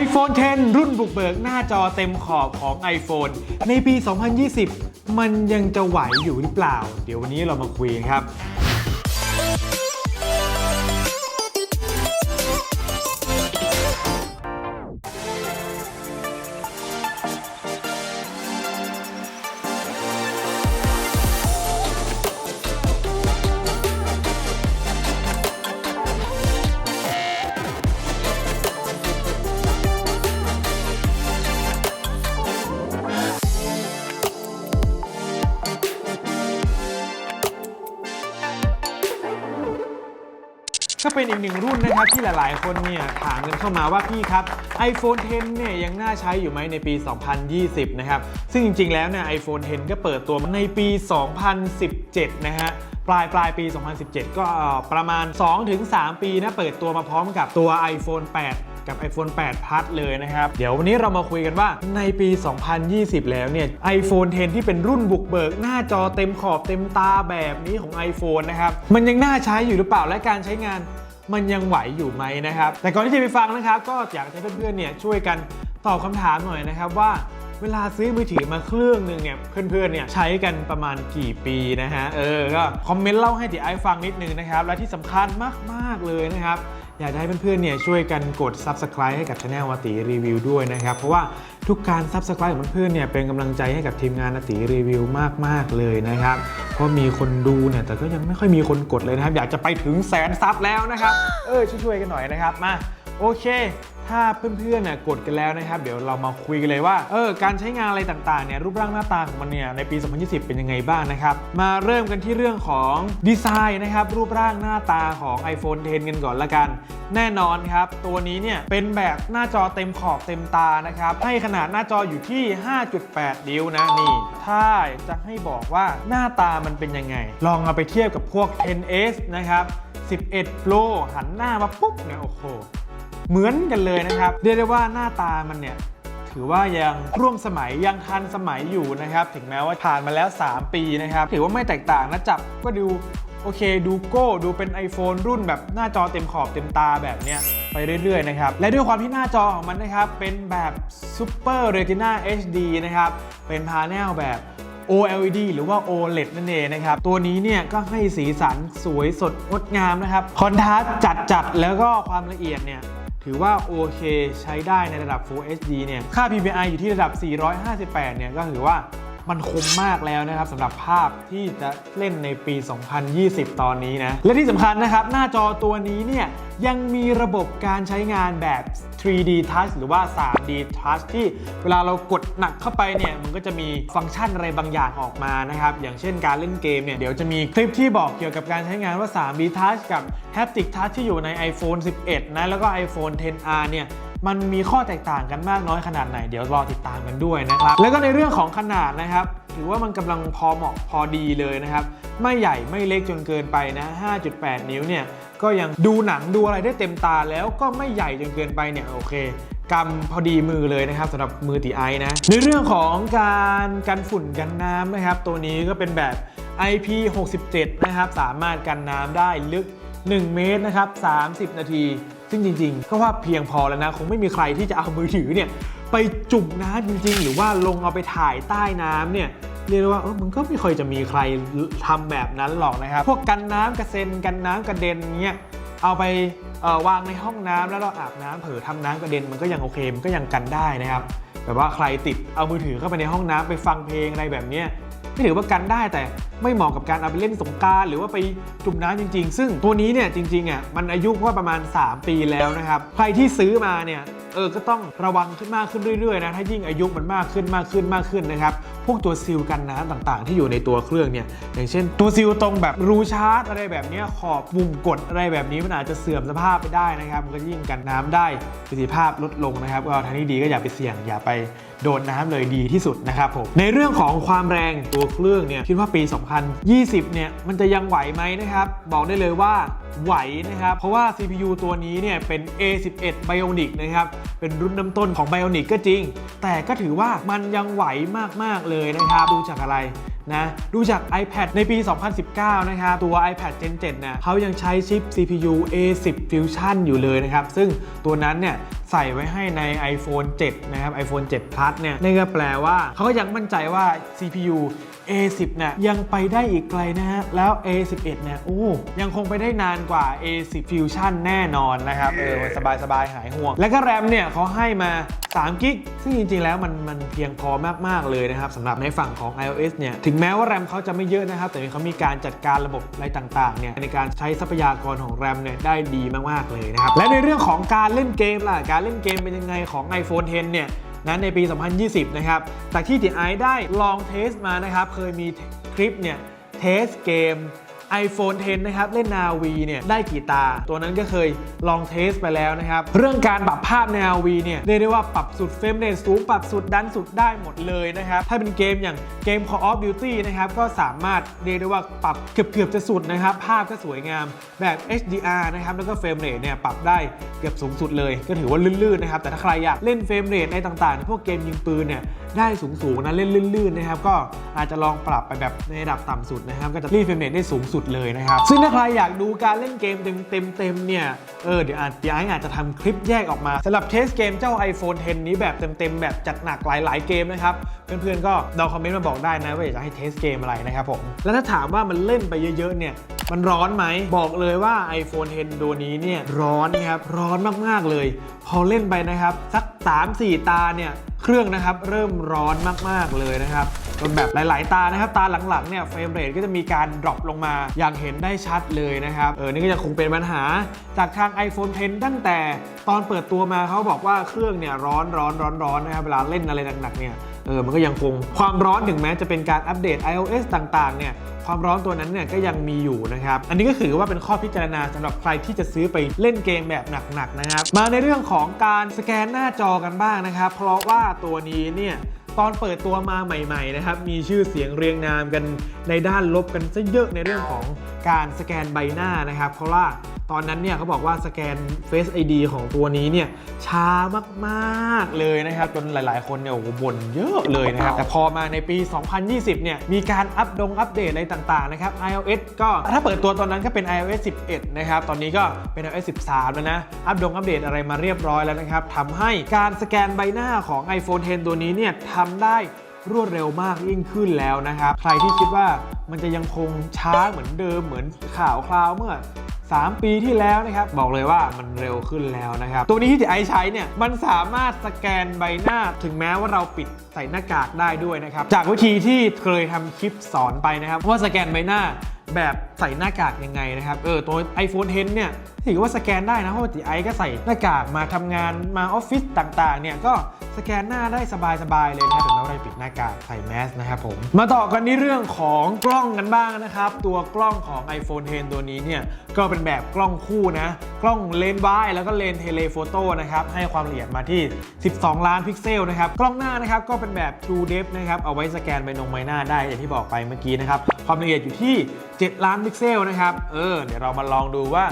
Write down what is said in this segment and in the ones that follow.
iPhone 10 รุ่นบุกเบิกหน้าจอเต็มขอบของ iPhone ในปี 2020 มันยังจะไหวอยู่หรือเปล่า เดี๋ยววันนี้เรามาคุยครับ ก็เป็นอีกหนึ่งรุ่นนะครับที่หลายๆ คนเนี่ยถามกันเข้ามาว่าพี่ครับ iPhone 10 เนี่ยยังน่าใช้อยู่ไหมในปี 2020 นะครับ ซึ่งจริง ๆ แล้วเนี่ย iPhone 10 ก็เปิดตัวในปี 2017 นะฮะปลายปลายปี 2017 ก็ประมาณ 2-3 ปีนะเปิดตัวมาพร้อมกับตัว iPhone 8 กับ iPhone 8 Plus เลยนะครับ เดี๋ยววันนี้เรามาคุยกันว่าในปี 2020 แล้วเนี่ย iPhone 10 ที่เป็นรุ่นบุกเบิก หน้าจอเต็มขอบเต็มตาแบบนี้ของ iPhone นะครับ มันยังน่าใช้อยู่หรือเปล่าและการใช้งานมันยังไหวอยู่ไหมนะครับ แต่ก่อนที่จะไปฟังนะครับ ก็อยากให้เพื่อนๆเนี่ยช่วยกันตอบคำถามหน่อยนะครับว่าเวลาซื้อมือถือมาเครื่องหนึ่งเนี่ยเพื่อนๆเนี่ยใช้กันประมาณกี่ปีนะฮะเออก็คอมเมนต์เล่าให้ติไอฟังนิดนึงนะครับ และที่สำคัญมากๆเลยนะครับ อยากจะให้เพื่อนๆเนี่ยช่วยกันกด Subscribe ให้กับช anel วติรีวิวด้วยนะครับ เพราะว่าทุกการ Subscribe ของเพื่อนๆเนี่ยเป็นกำลังใจให้กับทีมงานวติรีวิวมากๆเลยนะครับ เพราะมีคนดูเนี่ยแต่ก็ยังไม่ค่อยมีคนกดเลยนะครับ อยากจะไปถึงแสนซับแล้วนะครับ เออช่วยๆกันหน่อยนะครับมาโอเค ถ้าเพื่อนๆเนี่ยกดกันแล้วนะครับ เดี๋ยวเรามาคุยกันเลยว่าเออการใช้งานอะไรต่างๆเนี่ยรูปร่างหน้าตาของมันเนี่ยในปี 2020 เป็นยังไงบ้างนะครับ มาเริ่มกันที่เรื่องของดีไซน์นะครับรูปร่างหน้าตาของ iPhone 10 กันก่อนละกัน แน่นอนครับ ตัวนี้เนี่ยเป็นแบบหน้าจอเต็มขอบเต็มตานะครับให้ขนาดหน้าจออยู่ที่ 5.8 นิ้วนะนี่ถ้าจะให้บอกว่าหน้าตามันเป็นยังไง ลองเอาไปเทียบกับพวก 10s นะครับ11 Pro หันหน้ามาปุ๊บเนี่ยโอ้โห เหมือนกันเลยนะครับ เรียกได้ว่าหน้าตามันเนี่ยถือว่ายังร่วมสมัยยังทันสมัยอยู่นะครับ ถึงแม้ว่าผ่านมาแล้ว 3 ปีนะครับ ถือว่าไม่แตกต่างนะจับก็ดูโอเคดูโก้ดูเป็น iPhone รุ่นแบบหน้าจอเต็มขอบเต็มตาแบบเนี้ยไปเรื่อยๆนะครับ และด้วยความที่หน้าจอของมันนะครับ เป็นแบบ Super Retina HD นะครับ เป็นพาเนลแบบ OLED หรือว่า OLED นั่นเองนะครับ ตัวนี้เนี่ยก็ให้สีสันสวยสดงดงามนะครับ คอนทราสต์จัดจัดๆแล้วก็ความละเอียดเนี่ย ถือว่าโอเคใช้ได้ในระดับ Full HD เนี่ย ค่า PPI อยู่ที่ระดับ 458 เนี่ย ก็ถือว่า มันคมมากแล้วนะครับสำหรับภาพที่จะเล่นในปี 2020 ตอนนี้นะ และที่สำคัญนะครับ หน้าจอตัวนี้เนี่ยยังมีระบบการใช้งานแบบ 3D Touch หรือว่า 3D Touch ที่เวลาเรากดหนักเข้าไปเนี่ยมันก็จะมีฟังก์ชันอะไรบางอย่างออกมานะครับ อย่างเช่นการเล่นเกมเนี่ยเดี๋ยวจะมีคลิปที่บอกเกี่ยวกับการใช้งานว่า 3D Touch กับ Haptic Touch ที่อยู่ใน iPhone 11 นะ แล้วก็ iPhone 10R เนี่ย มันมีข้อแตกต่างกันมากน้อยขนาดไหน เดี๋ยวรอติดตามกันด้วยนะครับ แล้วก็ในเรื่องของขนาดนะครับ ถือว่ามันกำลังพอเหมาะพอดีเลยนะครับ ไม่ใหญ่ไม่เล็กจนเกินไปนะ 5.8 นิ้วเนี่ย ก็ยังดูหนังดูอะไรได้เต็มตาแล้วก็ไม่ใหญ่จนเกินไปเนี่ยโอเคกำพอดีมือเลยนะครับสำหรับมือตีไอนะ ในเรื่องของการกันฝุ่นกันน้ำนะครับ ตัวนี้ก็เป็นแบบ IP67 นะครับ สามารถกันน้ำได้ลึก 1 เมตรนะครับ 30 นาที ซึ่งจริงๆก็ว่าเพียงพอแล้วนะ คงไม่มีใครที่จะเอามือถือเนี่ยไปจุ่มน้ำจริง ๆ หรือว่าลงเอาไปถ่ายใต้น้ำเนี่ยเรียกได้ว่าเออมันก็ไม่ค่อยจะมีใครทำแบบนั้นหรอกนะครับ พวกกันน้ำกระเซ็นกันน้ำกระเด็นเงี้ยเอาไปวางในห้องน้ำแล้วเราอาบน้ำเผลอทำน้ำกระเด็นมันก็ยังโอเคมันก็ยังกันได้นะครับแบบว่าใครติดเอามือถือเข้าไปในห้องน้ำไปฟังเพลงอะไรแบบเนี้ย ถือว่ากันได้แต่ไม่เหมาะกับการเอาไปเล่นสงการหรือว่าไปจุ่มน้ำจริง ๆ ซึ่งตัวนี้เนี่ยจริงๆอะมันอายุว่าประมาณ 3 ปีแล้วนะครับ ใครที่ซื้อมาเนี่ยเออก็ต้องระวังขึ้นมากขึ้นเรื่อยๆนะถ้ายิ่งอายุมันมากขึ้นมากขึ้นมากขึ้นนะครับพวกตัวซีลกันน้ำต่างๆ ที่อยู่ในตัวเครื่องเนี่ยอย่างเช่น ตัวซีลตรงแบบรูชาร์จอะไรแบบเนี้ยขอบมุมกดอะไรแบบนี้มันอาจจะเสื่อมสภาพไปได้นะครับมันก็ยิ่งกันน้ำได้ประสิทธิภาพลดลงนะครับก็ทางที่ดีก็อย่าไปเสี่ยงอย่าไป โดนน้ำเลยดีที่สุดนะครับผมในเรื่องของความแรงตัวเครื่องเนี่ยคิดว่าปี 2020 เนี่ยมันจะยังไหวไหมนะครับ บอกได้เลยว่าไหวนะครับ เพราะว่า CPU ตัวนี้เนี่ยเป็น A11 Bionic นะครับ เป็นรุ่นน้ำต้นของ Bionic ก็จริง แต่ก็ถือว่ามันยังไหวมาก ๆ เลยนะครับ ดูจากอะไรนะดูจาก iPad ในปี 2019 นะครับ ตัว iPad Gen 7เนี่ยเขายังใช้ชิป CPU A10 Fusion อยู่เลยนะครับ ซึ่งตัวนั้นเนี่ยใส่ไว้ให้ใน iPhone 7 นะครับ iPhone 7 Plus เนี่ยนั่นก็แปลว่าเขาก็ยังมั่นใจว่า CPU A10 เนี่ยยังไปได้อีกไกลนะฮะ แล้ว A11 เนี่ยโอ้ยังคงไปได้นานกว่า A10 Fusion แน่นอนนะครับ เออสบายสบายๆหายห่วง แล้วก็แรมเนี่ยเขาให้มา3กิกซึ่งจริง ๆ แล้วมันมันเพียงพอมาก ๆ เลยนะครับสำหรับในฝั่งของ iOS เนี่ย ถึงแม้ว่าแรมเขาจะไม่เยอะนะครับ แต่เขามีการจัดการระบบอะไรต่างๆ เนี่ยในการใช้ทรัพยากรของแรมเนี่ยได้ดีมาก ๆ เลยนะครับ และในเรื่องของการเล่นเกมล่ะ การเล่นเกมเป็นยังไงของ iPhone 10 เนี่ย นั้นในปี 2020 นะครับแต่ที่ติไอได้ลองเทสมานะครับ เคยมีคลิปเนี่ยเทสเกม iPhone 10 นะครับ เล่นนาวีเนี่ยได้กี่ตา ตัวนั้นก็เคยลองเทสไปแล้วนะครับ เรื่องการปรับภาพใน RV เนี่ยเรียกได้ว่าปรับสุดเฟรมเรทสูง ปรับสุดดันสุดได้หมดเลยนะครับ ถ้าเป็นเกมอย่างเกม Call of Duty นะครับ ก็สามารถเรียกได้ว่าปรับเกือบเกือบๆจะสุดนะครับ ภาพก็สวยงามแบบ HDR นะครับแล้วก็เฟรมเรทเนี่ยปรับได้เกือบสูงสุดเลย ก็ถือว่าลื่นๆนะครับแต่ถ้าใครอยากเล่นเฟรมเรทในต่างๆ พวกเกมยิงปืนเนี่ยได้สูงๆนะเล่นลื่นๆนะครับก็อาจจะลองปรับไปแบบในระดับต่ำสุดนะครับก็จะรีเฟรมเรทได้สูงสุดเลยนะครับ ซึ่งถ้าใครอยากดูการเล่นเกมเต็มๆเนี่ยเออเดี๋ยวอาจเดี๋ยวไอ้อาจจะทำคลิปแยกออกมาสำหรับเทสเกมเจ้า iPhone 10 นี้แบบเต็มๆ แบบจัดหนักหลายๆเกมนะครับ เพื่อนๆ ก็ดาวคอมเมนต์มาบอกได้นะว่าอยากจะให้เทสเกมอะไรนะครับผม แล้วถ้าถามว่ามันเล่นไปเยอะๆ เนี่ยมันร้อนไหม บอกเลยว่า iPhone 10 ตัวนี้เนี่ยร้อนนะครับ ร้อนมากๆเลย พอเล่นไปนะครับ สัก 3-4 ตาเนี่ย เครื่องนะครับเริ่มร้อนมากๆเลยนะครับจนแบบหลาย ๆ ตานะครับ ตาหลัง ๆ เนี่ยเฟรมเรทก็จะมีการดรอปลงมา อย่างเห็นได้ชัดเลยนะครับ เออ นี่ก็จะคงเป็นปัญหาจากทาง iPhone 10 ตั้งแต่ตอนเปิดตัวมาเขาบอกว่าเครื่องเนี่ยร้อนร้อนร้อนร้อนนะครับ เวลาเล่นอะไรหนัก ๆ เนี่ย เออ มันก็ยังคงความร้อนถึงแม้จะเป็นการอัปเดต iOS ต่าง ๆ เนี่ย ความร้อนตัวนั้นเนี่ยก็ยังมีอยู่นะครับ อันนี้ก็ถือว่าเป็นข้อพิจารณาสำหรับใครที่จะซื้อไปเล่นเกมแบบหนักๆนะครับ มาในเรื่องของการสแกนหน้าจอกันบ้างนะครับ เพราะว่าตัวนี้เนี่ยตอนเปิดตัวมาใหม่ๆนะครับ มีชื่อเสียงเรียงนามกันในด้านลบกันซะเยอะในเรื่องของการสแกนใบหน้านะครับ เพราะว่า ตอนนั้นเนี่ยเขาบอกว่าสแกน Face ID ของตัวนี้เนี่ยช้ามากๆเลยนะครับ จนหลายๆ คนเนี่ยโอ้โหบ่นเยอะเลยนะครับ แต่พอมาในปี 2020 เนี่ยมีการอัปดงอัปเดตอะไรต่างๆนะครับ iOS ก็ถ้าเปิดตัวตอนนั้นก็เป็น iOS 11 นะครับ ตอนนี้ก็เป็น iOS 13 แล้วนะ อัปดงอัปเดตอะไรมาเรียบร้อยแล้วนะครับทำให้การสแกนใบหน้าของ iPhone 10 ตัวนี้เนี่ยทำได้ รวดเร็วมากยิ่งขึ้นแล้วนะครับ ใครที่คิดว่ามันจะยังคงช้าเหมือนเดิมเหมือนข่าวคราวเมื่อ 3 ปีที่แล้วนะครับ บอกเลยว่ามันเร็วขึ้นแล้วนะครับ ตัวนี้ที่ไอใช้เนี่ยมันสามารถสแกนใบหน้าถึงแม้ว่าเราปิดใส่หน้ากากได้ด้วยนะครับ จากวิธีที่เคยทำคลิปสอนไปนะครับว่าสแกนใบหน้าแบบ ใส่หน้ากากยังไงนะครับ เออตัว iPhone 10 เนี่ยถือว่าสแกนได้นะเพราะว่าไอก็ใส่หน้ากากมาทำงานมาออฟฟิศต่างๆ เนี่ยก็สแกนหน้าได้สบายๆเลยนะถึงแม้ว่าเราจะปิดหน้ากากใส่แมสนะครับผม มาต่อกันที่เรื่องของกล้องกันบ้างนะครับ ตัวกล้องของ iPhone 10 ตัวนี้เนี่ยก็เป็นแบบกล้องคู่นะ กล้องเลนส์วายแล้วก็เลนส์เทเลโฟโต้นะครับให้ความละเอียดมาที่ 12 ล้านพิกเซลนะครับกล้องหน้านะครับก็เป็นแบบ True Depth นะครับเอาไว้สแกนใบนงใบหน้าได้อย่างที่บอกไปเมื่อกี้นะครับความละเอียดอยู่ที่ 7 ล้านพิกเซลนะครับ เออ เดี๋ยวเรามาลองดูว่า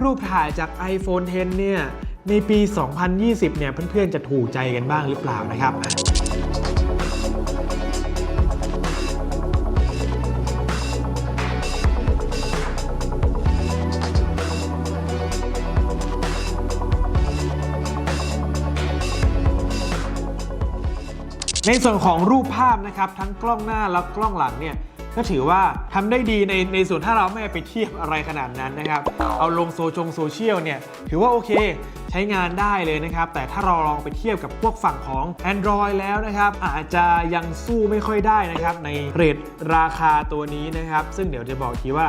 รูปถ่ายจาก iPhone 10 เนี่ย ในปี 2020 เนี่ย เพื่อนๆ จะถูกใจกันบ้างหรือเปล่านะครับในส่วนของรูปภาพนะครับ ทั้งกล้องหน้าและกล้องหลังเนี่ย ก็ถือว่าทำได้ดีในในส่วนถ้าเราไม่ไปเทียบอะไรขนาดนั้นนะครับ เอาลงโซชงโซเชียลเนี่ยถือว่าโอเค ใช้งานได้เลยนะครับ แต่ถ้าเราลองไปเทียบกับพวกฝั่งของ Android แล้วนะครับ อาจจะยังสู้ไม่ค่อยได้นะครับ ในเรทราคาตัวนี้นะครับ ซึ่งเดี๋ยวจะบอกทีว่า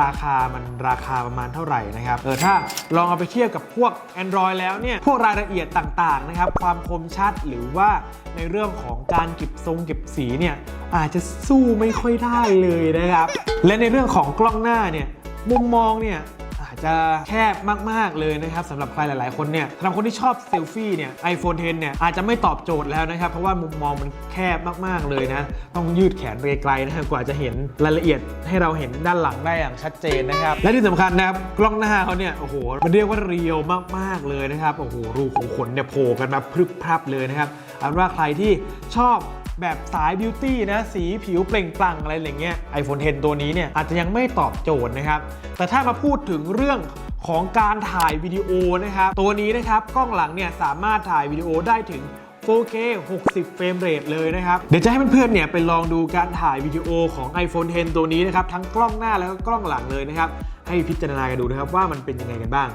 ราคามันราคาประมาณเท่าไหร่นะครับเออถ้าลองเอาไปเทียบกับพวก Android แล้วเนี่ยพวกรายละเอียดต่างๆนะครับความคมชัดหรือว่าในเรื่องของการเก็บทรงเก็บสีเนี่ยอาจจะสู้ไม่ค่อยได้เลยนะครับ และในเรื่องของกล้องหน้าเนี่ยมุมมองเนี่ย จะแคบมาก ๆ เลยนะครับสำหรับใครหลาย ๆ คนเนี่ยสำหรับคนที่ชอบเซลฟี่เนี่ย iPhone 10 เนี่ย อาจจะไม่ตอบโจทย์แล้วนะครับ เพราะว่ามุมมองมันแคบมาก ๆ เลยนะ ต้องยืดแขนไปไกล ๆ นะครับกว่าจะเห็นรายละเอียดให้เราเห็นด้านหลังได้อย่างชัดเจนนะครับ และที่สำคัญนะครับ กล้องหน้าเขาเนี่ย โอ้โห มันเรียกว่าเรียวมาก ๆ เลยนะครับ โอ้โห รูขุมขนเนี่ยโผล่กันมาพรึบพรับเลยนะครับเอาเป็นว่าใครที่ชอบ แบบสายบิวตี้นะสีผิวเปล่งปลั่งอะไรอย่างเงี้ย iPhone 10 ตัวนี้เนี่ยอาจจะยังไม่ตอบโจทย์นะครับ แต่ถ้ามาพูดถึงเรื่องของการถ่ายวิดีโอนะครับ ตัวนี้นะครับกล้องหลังเนี่ยสามารถถ่ายวิดีโอได้ถึง 4K 60 เฟรมเรทเลยนะครับ เดี๋ยวจะให้เพื่อนๆเนี่ยไปลองดูการถ่ายวิดีโอของ iPhone 10 ตัวนี้นะครับ ทั้งกล้องหน้าแล้วก็กล้องหลังเลยนะครับ ให้พิจารณากันดูนะครับว่ามันเป็นยังไงกันบ้าง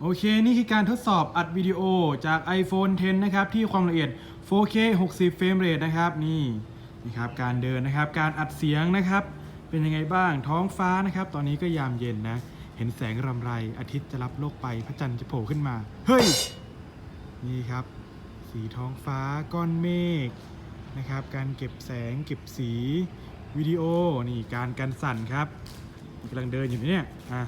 โอเค นี่คือการทดสอบอัดวิดีโอจาก iPhone 10 นะครับ ที่ความละเอียด 4K 60 เฟรมเรทนะครับนี่นี่ครับการเดินนะครับการอัดเสียงนะครับเป็นยังไงบ้างท้องฟ้านะครับ ตอนนี้ก็ยามเย็นนะ เห็นแสงรำไรอาทิตย์จะรับโลกไปพระจันทร์จะโผล่ขึ้นมา เฮ้ย นี่ครับ สีท้องฟ้าก้อนเมฆนะครับ การเก็บแสงเก็บสีวิดีโอนี่การกันสั่นครับกำลังเดินอยู่เนี่ยอะ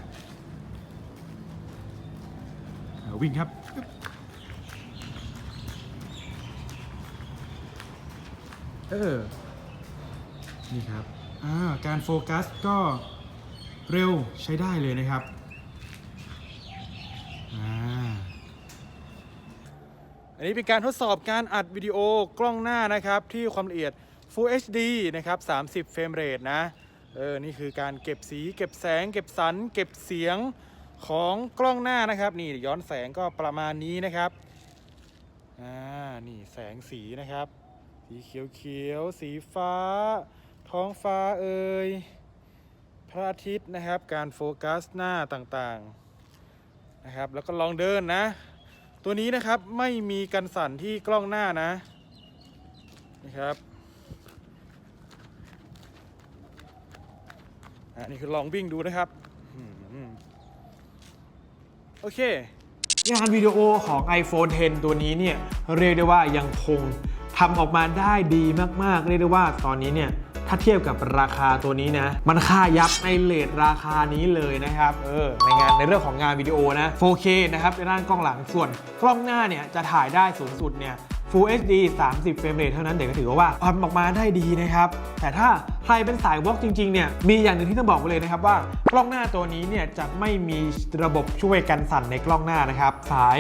อ่าวิ่งครับ ออ นี่ครับอ่าการโฟกัสก็เร็วใช้ได้เลยนะครับอันนี้เป็นการทดสอบการอัดวิดีโอกล้องหน้านะครับ ที่ความละเอียด Full HD นะครับ 30 เฟรมเรทนะ เออ นี่คือการเก็บสี เก็บแสง เก็บสัน เก็บเสียงของกล้องหน้านะครับ นี่ย้อนแสงก็ประมาณนี้นะครับ อ่า นี่แสงสีนะครับ สีเขียวเขียวๆสีฟ้า ท้องฟ้าเอ่ยพระอาทิตย์นะครับ การโฟกัสหน้าต่างๆนะครับ แล้วก็ลองเดินนะ ตัวนี้นะครับไม่มีกันสั่นที่กล้องหน้านะนะครับอะนี่คือลองวิ่งดูนะครับโอเค งานวิดีโอของ iPhone 10 ตัวนี้เนี่ย เรียกได้ว่ายังคง ทำออกมาได้ดีมากๆ เรียกได้ว่าตอนนี้เนี่ยถ้าเทียบกับราคาตัวนี้นะ มันค่ายับในเลทราคานี้เลยนะครับ เออ ในงานในเรื่องของงานวิดีโอนะ 4K นะครับในด้านกล้องหลังส่วนกล้องหน้าเนี่ยจะถ่ายได้สูงสุดเนี่ย Full HD 30 เฟรมเรทเท่านั้นเด็กก็ถือว่าทำออกมาได้ดีนะครับ แต่ถ้าใครเป็นสายวอล์กจริงๆเนี่ยมีอย่างหนึ่งที่ต้องบอกไว้เลยนะครับว่ากล้องหน้าตัวนี้เนี่ยจะไม่มีระบบช่วยกันสั่นในกล้องหน้านะครับ สาย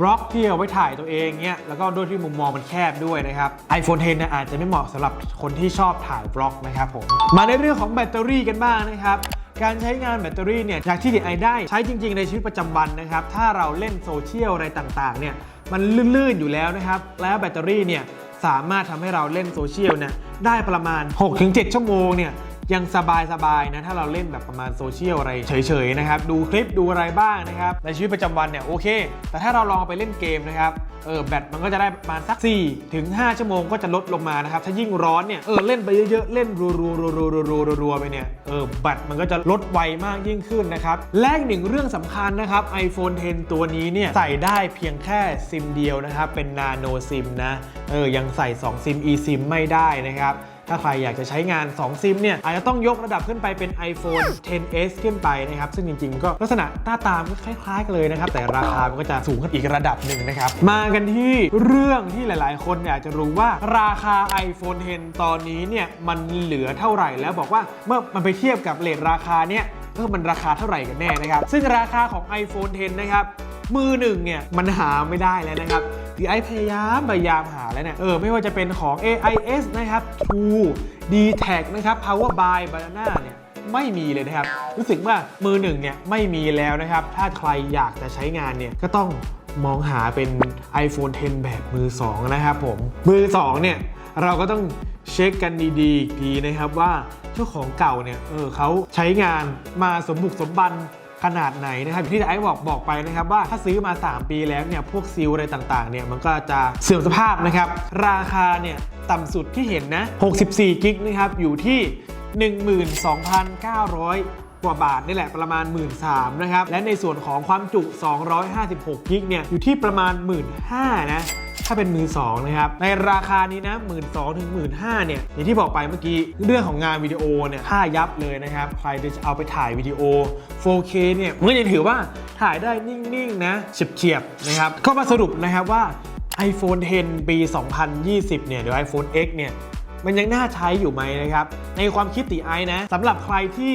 บล็อกที่เอาไว้ถ่ายตัวเองเนี่ยแล้วก็ด้วยที่มุมมองมันแคบด้วยนะครับ iPhone 10เนี่ยอาจจะไม่เหมาะสำหรับคนที่ชอบถ่ายบล็อกนะครับผมมาในเรื่องของแบตเตอรี่กันบ้างนะครับการใช้งานแบตเตอรี่เนี่ยจากที่ไอได้ใช้จริง ๆ ในชีวิตประจำวันนะครับ ถ้าเราเล่นโซเชียลอะไรต่าง ๆ เนี่ย มันลื่นๆอยู่แล้วนะครับ แล้วแบตเตอรี่เนี่ยสามารถทำให้เราเล่นโซเชียลเนี่ยได้ประมาณ 6-7 ชั่วโมงเนี่ย ยังสบายๆนะถ้าเราเล่นแบบประมาณโซเชียลอะไรเฉยๆนะครับดูคลิปดูอะไรบ้างนะครับในชีวิตประจำวันเนี่ยโอเค แต่ถ้าเราลองไปเล่นเกมนะครับเออแบตมันก็จะได้ประมาณสัก4ถึง5ชั่วโมงก็จะลดลงมานะครับ ถ้ายิ่งร้อนเนี่ยเออเล่นไปเยอะๆ เล่นรัวๆๆๆๆๆๆไปเนี่ยเออแบตมันก็จะลดไวมากยิ่งขึ้นนะครับ และอีกหนึ่งเรื่องสำคัญนะครับ iPhone 10 ตัวนี้เนี่ยใส่ได้เพียงแค่ซิมเดียวนะครับ เป็น Nano SIM นะเออยังใส่ 2 ซิม eSIM ไม่ได้นะครับ ถ้าใครอยากจะใช้งาน 2 ซิมเนี่ยอาจจะต้องยกระดับขึ้นไปเป็น iPhone 10s ขึ้นไปนะครับ ซึ่งจริงๆ ก็ลักษณะหน้าตามก็คล้ายๆกันเลยนะครับ แต่ราคามันก็จะสูงขึ้นอีกระดับหนึ่งนะครับ มากันที่เรื่องที่หลายๆ คนอยากจะรู้ว่าราคา iPhone 10 ตอนนี้เนี่ยมันเหลือเท่าไหร่แล้วบอกว่าเมื่อมันไปเทียบกับเลทราคาเนี่ยเออมันราคาเท่าไหร่กันแน่นะครับ ซึ่งราคาของ iPhone 10 นะครับ มือหนึ่งเนี่ยมันหาไม่ได้แล้วนะครับ ดีไอพยายามพยายามหาแล้วเนี่ยเออไม่ว่าจะเป็นของ AIS นะครับ True d t a c นะครับ Power by Banana เนี่ยไม่มีเลยนะครับ รู้สึกว่ามือหนึ่งเนี่ยไม่มีแล้วนะครับ ถ้าใครอยากจะใช้งานเนี่ยก็ต้องมองหาเป็น iPhone 10 แบบมือ 2 นะครับผม มือ 2 เนี่ย เราก็ต้องเช็คกันดีๆอีกทีนะครับว่าเจ้าของเก่าเนี่ยเออเขาใช้งานมาสมบุกสมบัน ขนาดไหนนะครับที่ไอ้บอกบอกไปนะครับว่าถ้าซื้อมา 3 ปีแล้วเนี่ยพวกซีลอะไรต่างๆเนี่ยมันก็จะเสื่อมสภาพนะครับ ราคาเนี่ยต่ำสุดที่เห็นนะ 64 กิกนะครับอยู่ที่ 12,900 กว่าบาทนี่แหละประมาณ 1 3ื่นนะครับ และในส่วนของความจุ 256 กิกเนี่ยอยู่ที่ประมาณ 1 5ื่นนะถ้าเป็นมือ2นะครับ ในราคานี้นะ1 2ื่นถึง1 5ื่นเนี่ยอย่างที่บอกไปเมื่อกี้เรื่องของงานวิดีโอเนี่ยค่ายับเลยนะครับ ใครจะเอาไปถ่ายวิดีโอ 4K เนี่ยมันก็ยังถือว่าถ่ายได้นิ่งๆนะเฉียบๆนะครับ ก็มาสรุปนะครับว่า iPhone 10 ปี 2020 เนี่ยหรือ iPhone X เนี่ยมันยังน่าใช้อยู่ไหมนะครับ ในความคิดติไอนะสำหรับใครที่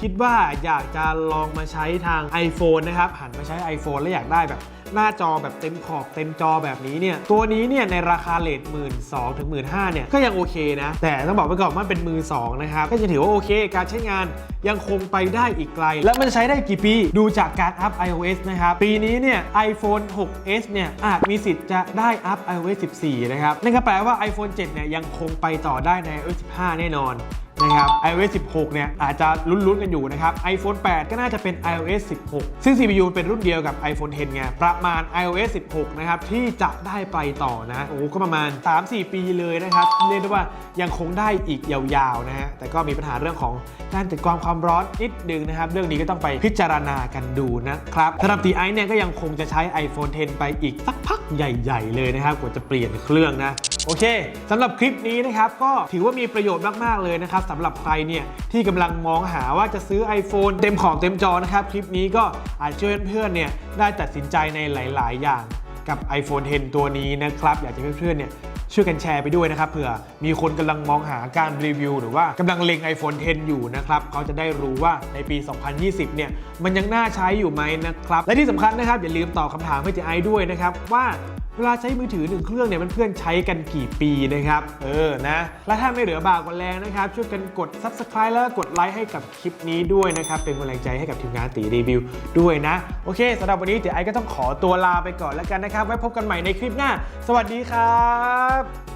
คิดว่าอยากจะลองมาใช้ทาง iPhone นะครับ หันมาใช้ iPhone แล้วอยากได้แบบหน้าจอแบบเต็มขอบเต็มจอแบบนี้เนี่ย ตัวนี้เนี่ยในราคาเลทหมื่นสองถึงหมื่นห้าเนี่ย ก็ยังโอเคนะ แต่ต้องบอกไว้ก่อนว่ามันเป็นมือสองนะครับ ก็จะถือว่าโอเค การใช้งานยังคงไปได้อีกไกล แล้วมันใช้ได้กี่ปี ดูจากการอัพ iOS นะครับ ปีนี้เนี่ย iPhone 6s เนี่ยอาจมีสิทธิ์จะได้อัพ iOS 14 นะครับ นั่นก็แปลว่า iPhone 7 เนี่ยยังคงไปต่อได้ใน iOS 15 แน่นอน นะครับ iOS 16 เนี่ยอาจจะลุ้นๆกันอยู่นะครับ iPhone 8 ก็น่าจะเป็น iOS 16 ซึ่ง CPU เป็นรุ่นเดียวกับ iPhone 10 ไง ประมาณ iOS 16 นะครับ ที่จะได้ไปต่อนะ โอ้ก็ประมาณ 3-4 ปีเลยนะครับ เรียกได้ว่ายังคงได้อีกยาวๆนะฮะ แต่ก็มีปัญหาเรื่องของการติดกรองความร้อนนิดนึงนะครับ เรื่องนี้ก็ต้องไปพิจารณากันดูนะครับสำหรับตีไอเนี่ยก็ยังคงจะใช้ iPhone 10 ไปอีกสักพักใหญ่ ๆ เลยนะครับกว่าจะเปลี่ยนเครื่องนะ โอเคสำหรับคลิปนี้นะครับก็ถือว่ามีประโยชน์มากๆเลยนะครับสำหรับใครเนี่ยที่กำลังมองหาว่าจะซื้อ iPhone เต็มของเต็มจอนะครับ คลิปนี้ก็อาจช่วยเพื่อนๆเนี่ยได้ตัดสินใจในหลาย ๆ อย่างกับ iPhone 10 ตัวนี้นะครับ อยากจะให้เพื่อนๆเนี่ยช่วยกันแชร์ไปด้วยนะครับเผื่อมีคนกำลังมองหาการรีวิว หรือว่ากำลังเล็ง iPhone 10 อยู่นะครับเขาจะได้รู้ว่าในปี 2020 เนี่ยมันยังน่าใช้อยู่ไหมนะครับ และที่สำคัญนะครับอย่าลืมตอบคำถามให้เจไอด้วยนะครับว่า เวลาใช้มือถือหนึ่งเครื่องเนี่ยเพื่อนๆใช้กันกี่ปีนะครับ เออนะ และถ้าไม่เหลือบากกว่าแรงนะครับ ช่วยกันกด Subscribe แล้วก็กดไลค์ให้กับคลิปนี้ด้วยนะครับ เป็นกำลังใจให้กับทีมงานตีรีวิวด้วยนะ โอเคสำหรับวันนี้เดี๋ยวไอก็ต้องขอตัวลาไปก่อนแล้วกันนะครับ ไว้พบกันใหม่ในคลิปหน้า สวัสดีครับ